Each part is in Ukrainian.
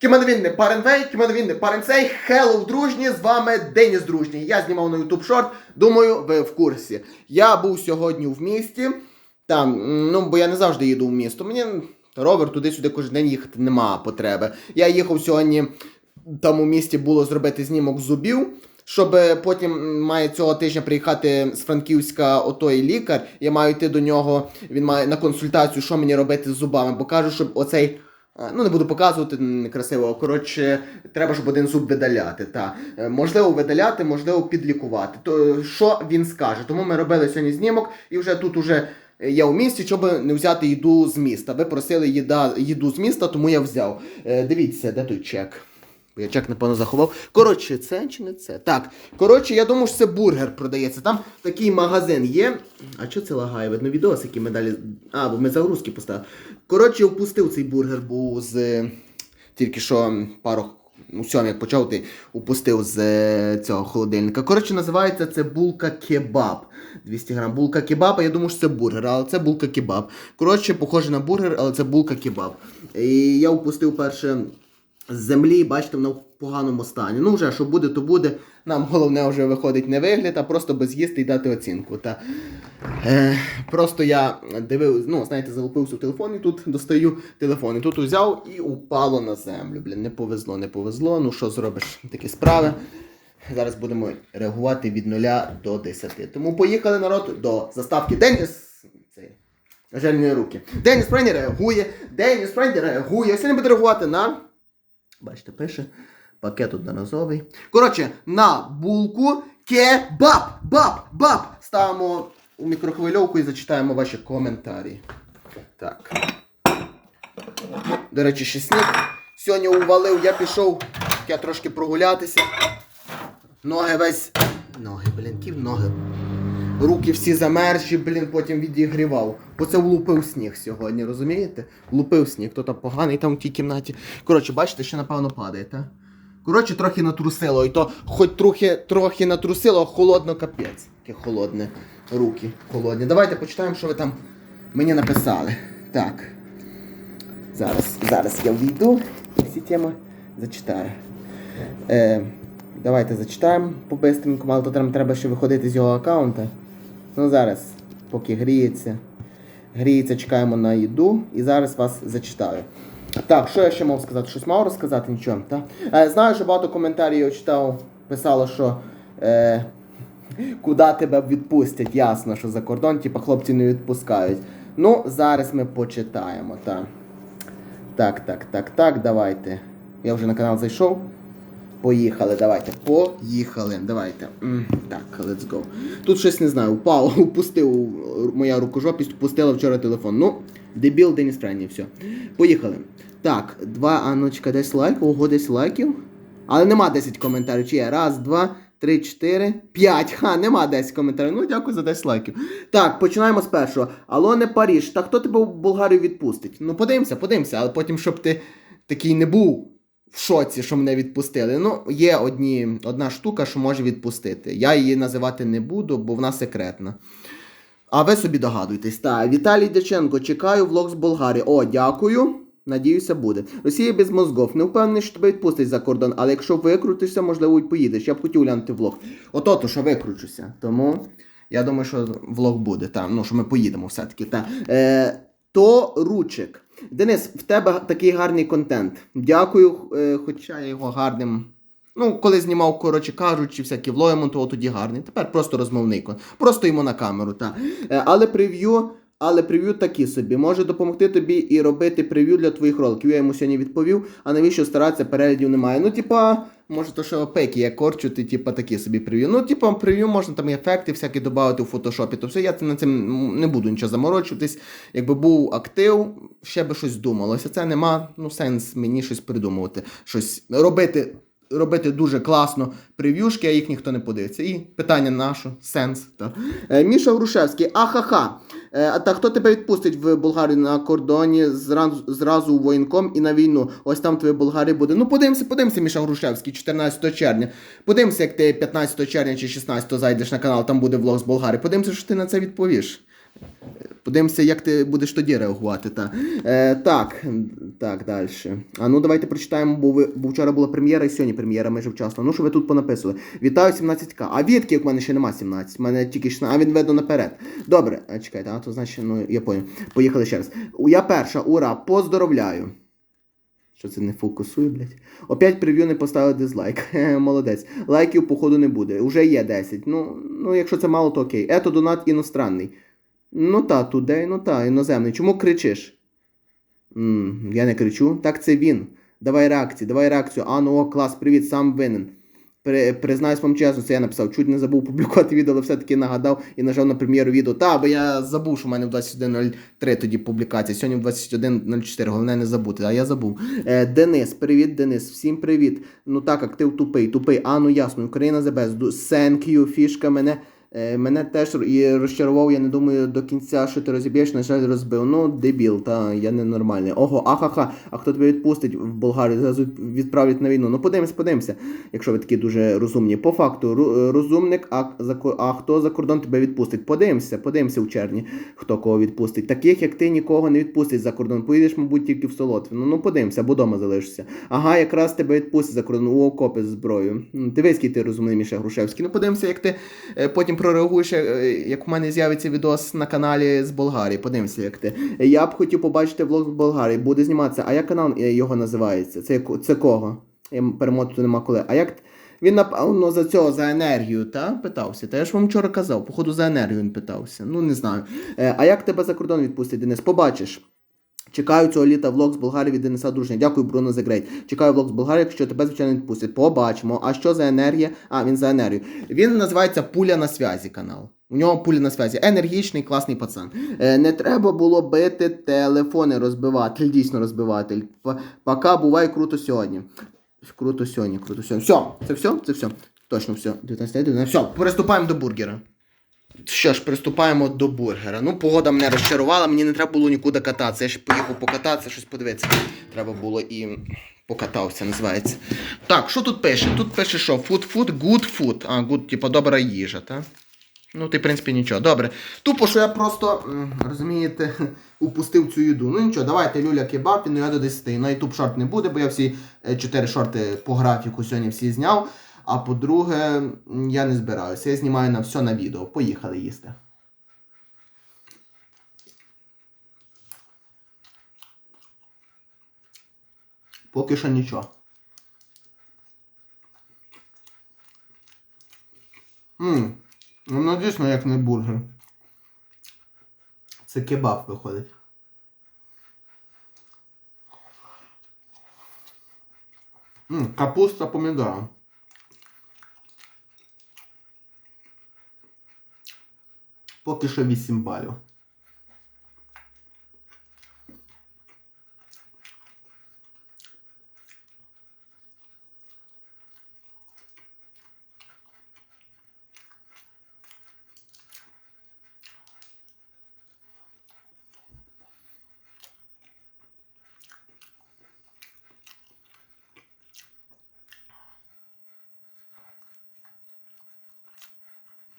Кімановінний Паренвей, Кімановінний Паренцей, Хеллоу дружні, з вами Деніс Дружній. Я знімав на YouTube шорт, думаю, ви в курсі. Я був сьогодні в місті, там, ну, бо я не завжди їду в місто. Мені ровер туди-сюди кожен день їхати нема потреби. Я їхав сьогодні, там у місті було зробити знімок зубів. Щоб е, потім має цього тижня приїхати з Франківська отой лікар, я маю йти до нього, він має на консультацію, що мені робити з зубами, бо кажу, щоб оцей. А, Ну, не буду показувати некрасиво. Коротше, треба, щоб один зуб видаляти. Та. Е, Можливо, видаляти, можливо, підлікувати. То що він скаже? Тому ми робили сьогодні знімок, і вже тут уже я у місті, щоб не взяти їду з міста. Ви просили їда, їду з міста, тому я взяв. Е, дивіться, де той чек. Я чек, напевно, заховав. Коротше, це чи не це? Так. Коротше, я думаю, що це бургер продається. Там такий магазин є. А що це лагає? Видно відос, який ми далі. А, бо ми загрузки поставили. Коротше, впустив цей бургер, був з. е, Тільки що пару. Ну, сьом, як почав, ти упустив з е, цього холодильника. Коротше, називається це булка кебаб. 200 грам булка кебаб, а я думаю, що це бургер, але це булка кебаб. Коротше, похоже на бургер, але це булка кебаб. І я впустив перше землі, бачите, вона в поганому стані. Ну, вже що буде, то буде. Нам головне вже виходить не вигляд, а просто без їсти і дати оцінку. Та, е, просто я дивив, ну, знаєте, залупився в телефон і тут достаю телефон. І тут узяв і упало на землю. Блін, не повезло, не повезло. Ну що зробиш? Такі справи. Зараз будемо реагувати від 0 до 10. Тому поїхали народ до заставки Деніс. Жальні руки. Деніс Прені реагує. Деніс Прені реагує. Сьогодні буде реагувати на. Бачите, пише. Пакет одноразовий. Коротше, на булку кебаб! Баб! Баб! Ставимо у мікрохвильовку і зачитаємо ваші коментарі. Так. До речі, ще сніг. Сьогодні увалив, я пішов я трошки прогулятися. Ноги весь. Ноги, блін, ків ноги. Руки всі замерзші, блін, потім відігрівав. Бо це влупив сніг сьогодні, розумієте? Влупив сніг, хто там поганий там в тій кімнаті. Коротше, бачите, що напевно падає, так? Коротше, трохи натрусило, і то хоч трохи, трохи натрусило, холодно капець. Яке холодне. Руки холодні. Давайте почитаємо, що ви там мені написали. Так. Зараз, зараз я війду і всі теми зачитаю. Е, давайте зачитаємо по-бистреньку, але то треба ще виходити з його аккаунта. Ну зараз, поки гріється. Гріється, чекаємо на їду і зараз вас зачитаю. Так, що я ще мав сказати? Щось мав розказати? Нічого. Так? Е, знаю, що багато коментарів я читав, писало, що е, куди тебе відпустять, ясно, що за кордон, типа хлопці не відпускають. Ну, зараз ми почитаємо. Так, так, так, так, так, давайте. Я вже на канал зайшов. Поїхали, давайте. Поїхали. Давайте. Так, let's go. Тут щось не знаю, упав, упустив моя рукожопість, впустила вчора телефон. Ну, дебіл Деніс Френні, все. Поїхали. Так, два, а ну-чка, 10 лайків, ого, 10 лайків. Але нема 10 коментарів. Чи є? Раз, два, три, чотири, п'ять. Ха, нема 10 коментарів. Ну, дякую за 10 лайків. Так, починаємо з першого. Алло, не Паріж. Та хто тебе в Болгарію відпустить? Ну, подивимося, подивимося, але потім, щоб ти такий не був в шоці, що мене відпустили. Ну, є одні, одна штука, що може відпустити. Я її називати не буду, бо вона секретна. А ви собі догадуєтесь. Так, Віталій Дяченко, чекаю влог з Болгарії. О, дякую. Надіюся, буде. Росія без мозгов. Не впевнений, що тебе відпустять за кордон, але якщо викрутишся, можливо, і поїдеш. Я б хотів глянути влог. Ото то, що викручуся. Тому я думаю, що влог буде. Там, ну, що ми поїдемо все-таки. Та. Е, то ручик. Денис, в тебе такий гарний контент. Дякую, е, хоча я його гарним. Ну, коли знімав, коротше кажучи, всякі влоги монтував, тоді гарний. Тепер просто розмовний кон. Просто йому на камеру, так. Е, але прев'ю. Але прев'ю такі собі. Може допомогти тобі і робити прев'ю для твоїх роликів. Я йому сьогодні відповів, а навіщо старатися, переглядів немає. Ну, типа, може, то що пеки я корчу, ти типа такі собі прев'ю. Ну, типа, прев'ю можна там ефекти всякі додати у фотошопі. То все, я на цим не буду нічого заморочуватись. Якби був актив, ще би щось думалося. Це нема ну, сенс мені щось придумувати, щось робити. Робити дуже класно прев'юшки, а їх ніхто не подивиться. І питання на що? Сенс. Та. Е, Міша Грушевський, ахаха. Е, а та хто тебе відпустить в Болгарію на кордоні зразу, зразу воєнком і на війну? Ось там твоє Болгарія буде. Ну подивимося, подивимося, Міша Грушевський, 14 червня. Подивимося, як ти 15 червня чи 16 зайдеш на канал, там буде влог з Болгарії. Подивимося, що ти на це відповіш. Подивимося, як ти будеш тоді реагувати. Та. Е, так, так, далі. А ну давайте прочитаємо, бо, ви, бо вчора була прем'єра і сьогодні прем'єра майже вчасно. Ну, що ви тут понаписували? Вітаю 17к. А відки, як в мене ще нема 17, в мене тільки 16, а він видно наперед. Добре, а, чекайте, а то значить, ну я понял. Поїхали ще раз. Я перша, ура, поздоровляю. Що це не фокусує, блядь? Опять прев'ю не поставили дизлайк. Молодець. Лайків, походу, не буде. Уже є 10. Ну, ну якщо це мало, то окей. Ето донат іностранний. Ну та, тудей, ну та, іноземний. Чому кричиш? м я не кричу. Так це він. Давай реакцію, давай реакцію. А, ну о, клас, привіт, сам винен. При, признаюсь вам чесно, це я написав. Чуть не забув публікувати відео, але все-таки нагадав і нажав на прем'єру відео. Та, бо я забув, що в мене в 21.03 тоді публікація. Сьогодні в 21.04, головне не забути, а я забув. Е, Денис, привіт, Денис, всім привіт. Ну так, актив тупий, тупий. А, ну ясно, Україна the best. Ду- фішка мене. Е, Мене теж і розчарував, я не думаю до кінця, що ти розіб'єш, на жаль, розбив. Ну, дебіл, та я ненормальний. Ого, ахаха, а хто тебе відпустить в Болгарію, зразу відправлять на війну. Ну подивимось, подивимося, якщо ви такі дуже розумні. По факту, розумник, а, за, а хто за кордон тебе відпустить? Подивимося, подивимося у червні, хто кого відпустить. Таких, як ти, нікого не відпустить за кордон. Поїдеш, мабуть, тільки в Солотвіну. Ну подивимося, або дома залишишся. Ага, якраз тебе відпустять за кордон у окопи з зброєю. Дивись, який ти розумний, Міша Грушевський. Ну подивимося, як ти е, потім прореагуєш, е, як у мене з'явиться відос на каналі з Болгарії. Подивимося, як ти. Я б хотів побачити влог з Болгарії, буде зніматися. А як канал е, його називається? Це, це кого? Я перемотати нема коли. А як. Він напевно за цього за енергію, та? Питався. Та я ж вам вчора казав, походу за енергію він питався. Ну не знаю. Е, а як тебе за кордон відпустить, Денис? Побачиш. Чекаю цього літа влог з Болгарії від Дениса Дружня. Дякую, Бруно за грейт. Чекаю влог з Болгарії, якщо тебе, звичайно, відпустять. Побачимо. А що за енергія? А, він за енергію. Він називається Пуля на связі канал. У нього пуля на связі. Енергічний, класний пацан. Е, не треба було бити телефони, розбиватель, дійсно розбиватель. Пока буває круто сьогодні. Круто сьогодні, круто сьогодні. Все, це все, це все. Точно все. 19, 19. Все, приступаємо до бургера. Що ж, приступаємо до бургера. Ну, погода мене розчарувала, мені не треба було нікуди кататися. Я ж поїхав покататися, щось подивитися. Треба було і покатався, називається. Так, що тут пише? Тут пише, що food food, good food. А, good, типа добра їжа, так? Ну, ти, в принципі, нічого. Добре. Тупо, що я просто, розумієте, упустив цю їду. Ну нічого, давайте люля кебаб, ну я до 10. На YouTube шорт не буде, бо я всі 4 шорти по графіку сьогодні всі зняв. А по-друге, я не збираюся. Я знімаю на все на відео. Поїхали їсти. Поки що нічого. Ммм, воно дійсно як не бургер. Це кебаб виходить. Ммм, капуста помідора. Поки що 8 балів.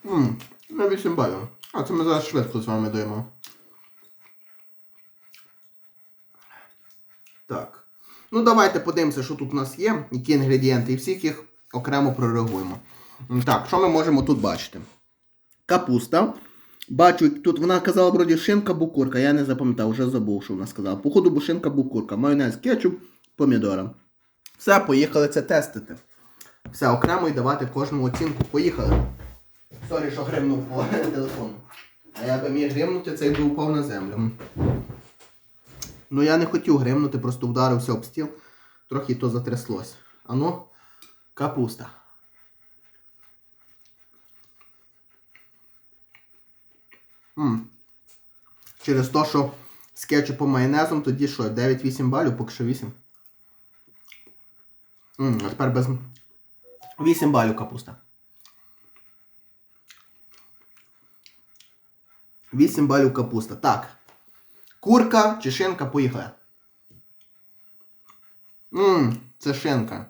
Ммм, на 8 балів. А це ми зараз швидко з вами даємо. Так. Ну давайте подивимося, що тут у нас є, які інгредієнти, і всіх їх окремо прореагуємо. Так, що ми можемо тут бачити? Капуста. Бачу, тут вона казала вроді шинка букурка, я не запам'ятав, вже забув, що вона сказала. Походу, бо шинка букурка, майонез, кетчуп, помідора. Все, поїхали це тестити. Все, окремо і давати кожному оцінку. Поїхали. Сорі, що гримнув по телефону. А я би міг гримнути, це якби упав на землю. Ну я не хотів гримнути, просто вдарився об стіл. Трохи то затряслось. Ану, капуста. М. Через те, що з кетчупом майонезом, тоді що, 9-8 балів, поки що 8. М, а тепер без. 8 балів капуста. 8 балів капуста. Так. Курка чи шинка, поїхали. Ммм, це шинка.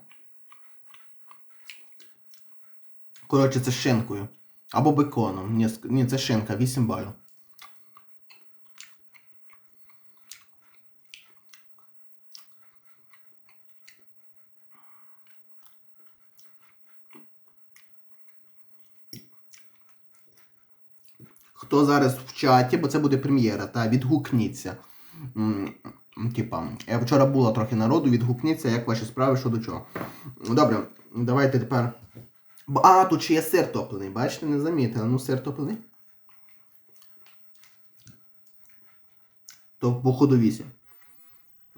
Коротше, це шинкою. Або беконом. Ні, це шинка, 8 балів. Хто зараз в чаті, бо це буде прем'єра, та відгукніться. Типа, я вчора було трохи народу, відгукніться, як ваші справи, що до чого. Добре, давайте тепер. А, тут ще є сир топлений, бачите, не замітили. Ну, сир топлений. То походу 8.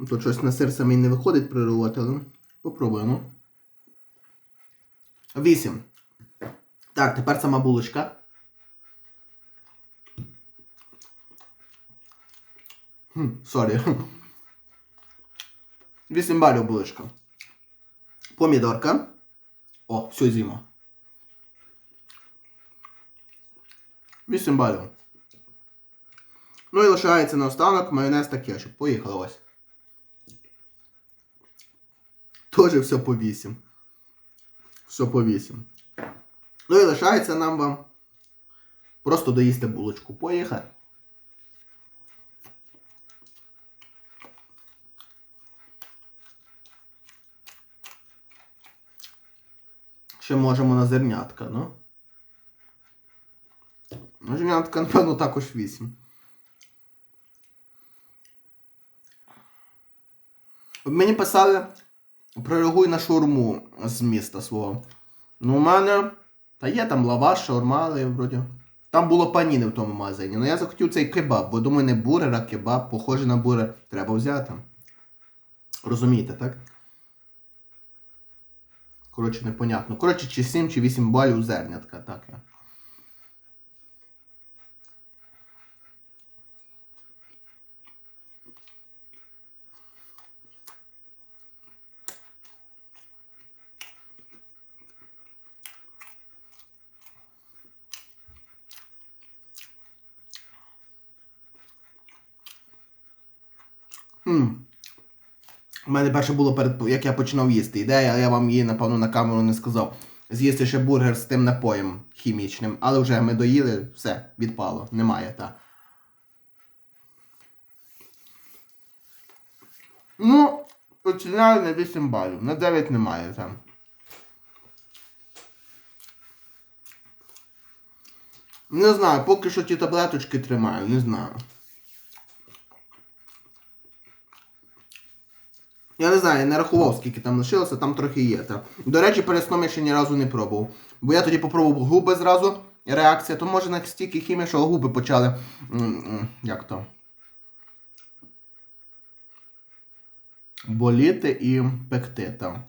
Тут щось на сир самий не виходить прирувати, але попробуємо. 8. Так, тепер сама булочка. Сорі. 8 балів булочка. Помідорка. О, все зима. 8 балів. Ну і лишається наостанок майонез та кетчуп. Поїхали ось. Тоже все по 8. Все по 8. Ну і лишається нам вам просто доїсти булочку. Поїхали. Ще можемо на зернятка, ну. На зернятка, напевно, також 8. Мені писали, прореагуй на шаурму з міста свого. Ну, у мене. Та є там лаваш, шаурма, але вроді. Там було паніни в тому магазині. Ну я захотів цей кебаб, бо думаю, не бурер, а кебаб, похожий на бурер. Треба взяти. Розумієте, так? Коротше, непонятно. Коротше, чи 7, чи 8 балів зернятка, так я. Хм. У мене перше було перед як я починав їсти ідея, я вам її, напевно, на камеру не сказав. З'їсти ще бургер з тим напоєм хімічним, але вже ми доїли, все, відпало. Немає, та. Ну, оціняю на 8 балів. На 9 немає там. Не знаю, поки що ті таблеточки тримаю, не знаю. Я не знаю, я не рахував, скільки там лишилося, там трохи є. Та. До речі, перед сном я ще ні разу не пробував. Бо я тоді попробував губи зразу, реакція, то може настільки хімія, що губи почали. Як то? Боліти і пекти там.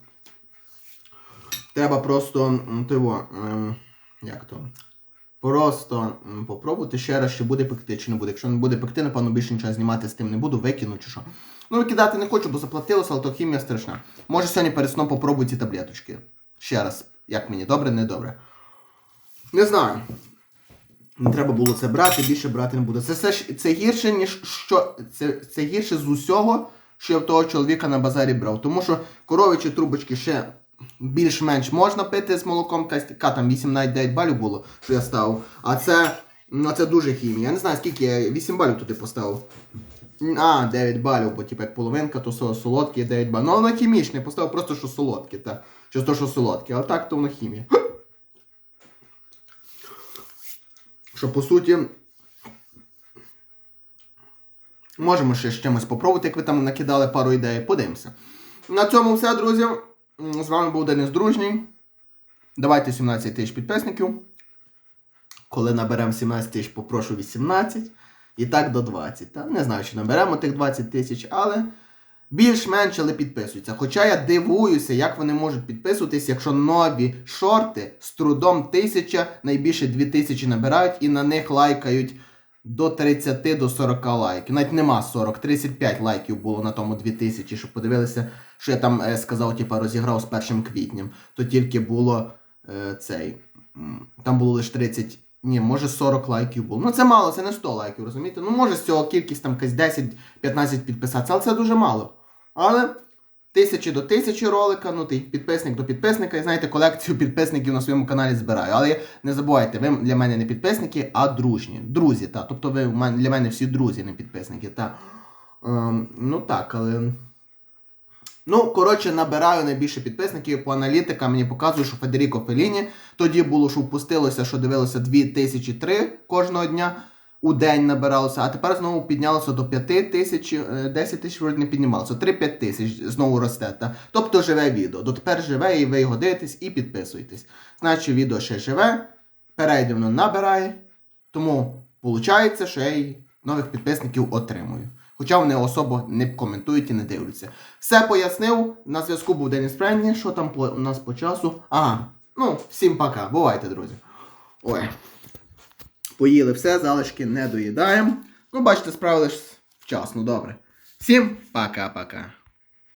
Треба просто тиво, ем, як то? Просто попробувати ще раз, чи буде пекти, чи не буде. Якщо не буде пекти, напевно, більше нічого знімати з тим не буду, викину чи що. Ну, викидати не хочу, бо заплатилося, але то хімія страшна. Може сьогодні перед сном попробую ці таблеточки. Ще раз, як мені, добре, не добре. Не знаю. Не треба було це брати, більше брати не буду. Це все ж це гірше, ніж що. Це, це гірше з усього, що я в того чоловіка на базарі брав. Тому що коровичі трубочки ще більш-менш можна пити з молоком, така там 8-9 балів було, що я ставив. А це. Ну, це дуже хімія. Я не знаю, скільки я 8 балів туди поставив. А, 9 балів, бо типу як половинка, то со- солодкі 9 балів. Ну, воно хімічне, поставив просто, що солодке, та. Чи то, що солодке, але так, то воно хімія. Що по суті. Можемо ще з чимось попробувати, як ви там накидали пару ідей, подивимося. На цьому все, друзі. З вами був Денис Дружній. Давайте 17 тисяч підписників. Коли наберемо 17 тисяч, попрошу 18. І так до 20. Та? Не знаю, чи наберемо тих 20 тисяч, але більш-менш але підписуються. Хоча я дивуюся, як вони можуть підписуватись, якщо нові шорти з трудом тисяча, найбільше 2000 набирають і на них лайкають до 30 до 40 лайків. Навіть нема 40, 35 лайків було на тому 2000, щоб подивилися, що я там е, сказав, типа розіграв з першим квітням. То тільки було е, цей. Там було лише 30. Ні, може 40 лайків було. Ну це мало, це не 100 лайків, розумієте? Ну може з цього кількість там якась 10-15 підписатися, але це дуже мало. Але тисячі до тисячі ролика, ну ти підписник до підписника, і знаєте, колекцію підписників на своєму каналі збираю. Але не забувайте, ви для мене не підписники, а дружні. Друзі, та. Тобто ви для мене всі друзі, не підписники. Та. Ем, ну так, але. Ну, коротше, набираю найбільше підписників по аналітикам. Мені показує, що Федеріко Феліні тоді було, що впустилося, що дивилося 2003 кожного дня. у день набиралося, а тепер знову піднялося до 5 тисяч, е, 10 тисяч вроді не піднімалося, 3-5 тисяч знову росте. Та? Тобто живе відео. Дотепер живе і ви його дивитесь і підписуєтесь. Значить, відео ще живе, перейде воно набирає, тому виходить, що я й нових підписників отримую. Хоча вони особо не коментують і не дивляться. Все пояснив. На зв'язку був Деніс Френні. Що там по, у нас по часу? Ага. Ну, всім пока. Бувайте, друзі. Ой. Поїли все, залишки не доїдаємо. Ну, бачите, справились вчасно, добре. Всім пока-пока.